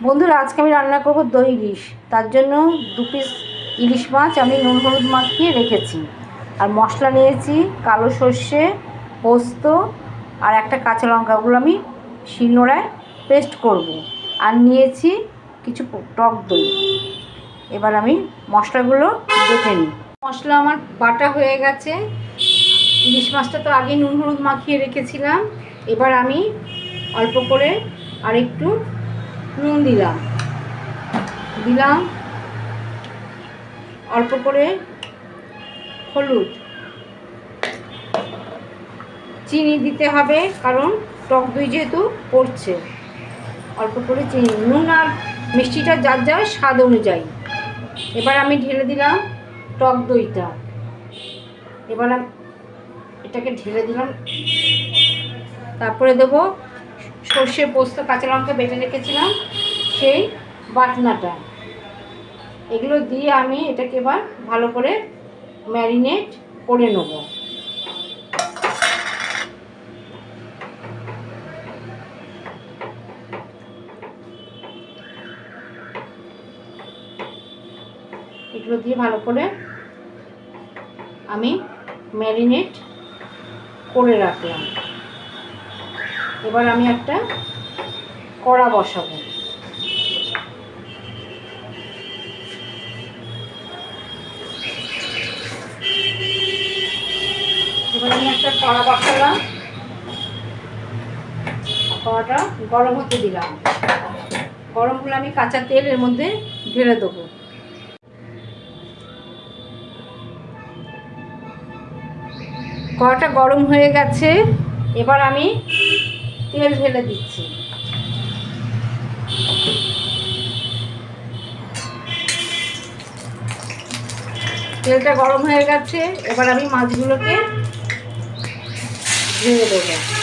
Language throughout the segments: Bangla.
বন্ধুরা, আজকে আমি রান্না করব দই ইলিশ। তার জন্য দু পিস ইলিশ মাছ আমি নুন হলুদ মাখিয়ে রেখেছি। আর মশলা নিয়েছি কালো সর্ষে, পোস্ত আর একটা কাঁচা লঙ্কা। ওগুলো আমি শিলনোড়ায় পেস্ট করব। আর নিয়েছি কিছু টক দই। এবার আমি মশলাগুলো বেটে নিই। মশলা আমার বাটা হয়ে গেছে। ইলিশ মাছটা তো আগে নুন হলুদ মাখিয়ে রেখেছিলাম। এবার আমি অল্প করে আর একটু নুন দিলাম। দিলাম। অল্প করে হলুদ। চিনি দিতে হবে, কারণ টক দই যেহেতু পড়ছে। অল্প করে চিনি, নুন আর মিষ্টিটা যার যার স্বাদ অনুযায়ী। এবার আমি ঢেলে দিলাম টক দইটা। এবার এটাকে ঢেলে দিলাম। তারপরে দেবো সর্ষে পোস্ত, কাঁচা লঙ্কা বেটে রেখেছিলাম, সেই বাটনাটা। এগুলো দিয়ে আমি এটাকে এবার ভালো করে ম্যারিনেট করে নেব। এগুলো দিয়ে ভালো করে আমি ম্যারিনেট করে রাখলাম। এবার আমি একটা কড়া বসাবো। এবার আমি একটা কড়া বসালাম। কড়াটা গরম হতে দিলাম। গরম হলে আমি কাঁচা তেল এর মধ্যে ঢেলে দেবো। কড়াটা গরম হয়ে গেছে। এবার আমি তেল ঢেলে দিচ্ছি। তেলটা গরম হয়ে গেছে এবার আমি মাছগুলোকে ঢেলে দেবো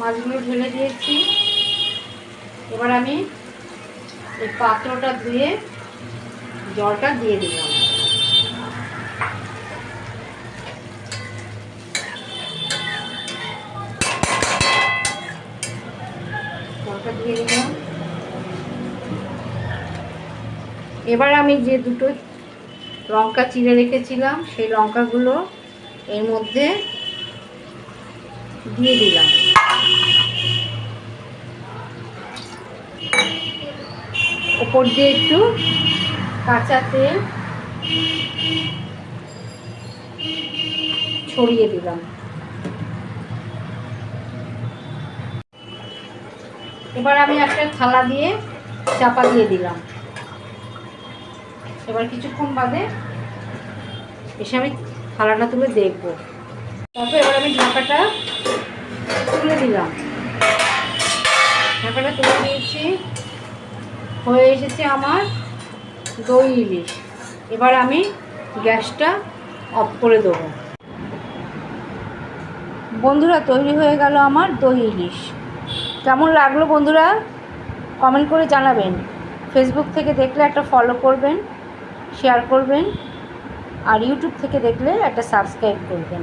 মাছগুলো ঢেলে দিয়েছি। এবার আমি এই পাত্রটা ধুয়ে জলটা দিয়ে দিলাম। জলটা দিয়ে দিলাম। এবার আমি যে দুটো লঙ্কা চিড়ে রেখেছিলাম, সেই লঙ্কাগুলো এর মধ্যে দিয়ে দিলাম। ওপর দিয়ে একটু কাঁচা তেল ছড়িয়ে দিলাম। এবার আমি একটা থালা দিয়ে চাপা দিয়ে দিলাম। এবার কিছুক্ষণ বাদে এসে আমি থালাটা তুলে দেখব। তারপর এবার আমি ঢাকাটা তুলে দিলাম। ঢাকাটা তুলে দিয়েছি হয়ে এসেছে আমার দই ইলিশ। এবার আমি গ্যাসটা অফ করে দেবো। বন্ধুরা, তৈরি হয়ে গেল আমার দই ইলিশ। কেমন লাগল বন্ধুরা? কমেন্ট করে জানাবেন। ফেসবুক থেকে দেখলে একটা ফলো করবেন শেয়ার করবেন, আর ইউটিউব থেকে দেখলে একটা সাবস্ক্রাইব করবেন।